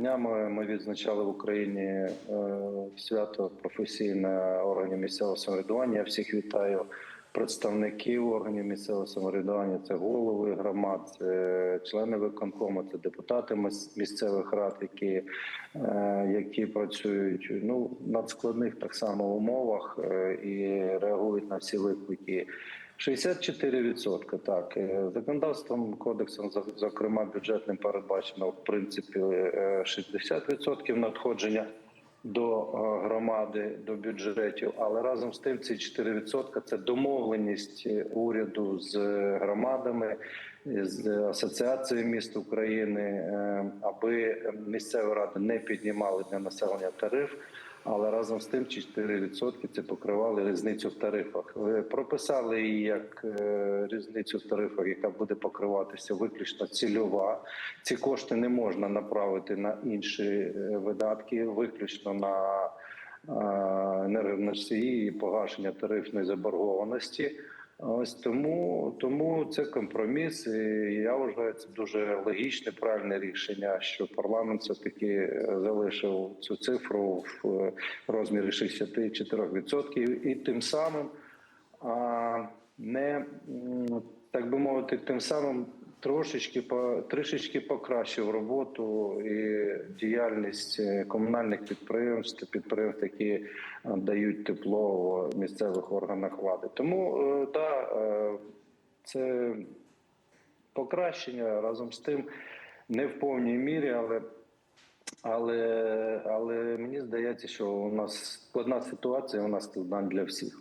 днями ми відзначали в Україні е, свято професійне органів місцевого самоврядування. Я всіх вітаю представників органів місцевого самоврядування. Це голови громад, це члени виконкому, це депутати місцевих рад, які, е, які працюють ну надскладних так само умовах е, і реагують на всі виклики. 64%, так. Е, Законодавством, кодексом, зокрема, бюджетним передбачено, в принципі, е, 60% надходження до е, громади, до бюджетів, але разом з тим ці 4% – це домовленість е, уряду з громадами, з Асоціацією міст України, е, аби місцеві ради не піднімали для населення тариф, але разом з тим ці 4% це покривали різницю в тарифах. Ви прописали її як е, різницю в тарифах, яка буде покриватися виключно цільова. Ці кошти не можна направити на інші е, видатки, виключно на е, енергоносії і погашення тарифної заборгованості. Ось тому, тому це компроміс. І я вважаю, це дуже логічне, правильне рішення, що парламент все таки залишив цю цифру в е, розмірі 64% і тим самим не так би мовити, тим самим трошечки по трішечки покращив роботу і діяльність е, комунальних підприємств, підприємств, які е, дають тепло в місцевих органах влади. Тому е, да, це покращення разом з тим не в повній мірі, але але, але мені здається, що у нас складна ситуація, у нас складна для всіх.